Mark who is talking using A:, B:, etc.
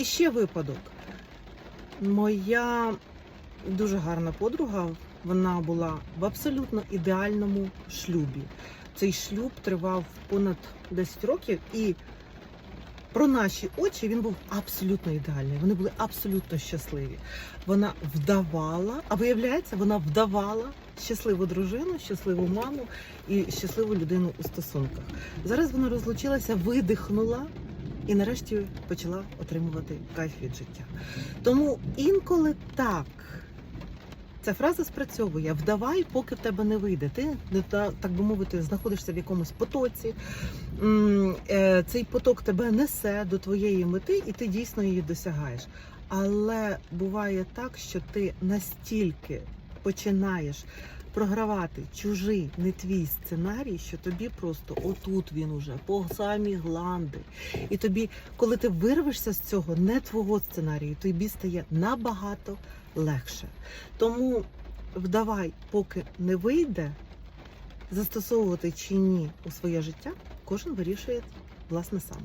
A: І ще випадок. Моя дуже гарна подруга, вона була в абсолютно ідеальному шлюбі. Цей шлюб тривав понад 10 років, і про наші очі він був абсолютно ідеальний. Вони були абсолютно щасливі. Вона вдавала, а виявляється, вона вдавала щасливу дружину, щасливу маму і щасливу людину у стосунках. Зараз вона розлучилася, видихнула і нарешті почала отримувати кайф від життя. Тому інколи так. Ця фраза спрацьовує вдавай, поки в тебе не вийде. Ти так би мовити, знаходишся в якомусь потоці. Е, Цей поток тебе несе до твоєї мети, і ти дійсно її досягаєш. Але буває так, що ти настільки починаєш програвати чужий, не твій сценарій, що тобі просто отут він уже по самі гланди. І тобі, коли ти вирвешся з цього не твого сценарію, тобі стає набагато легше. Тому вдавай, поки не вийде, застосовувати чи ні у своє життя, кожен вирішує власне сам.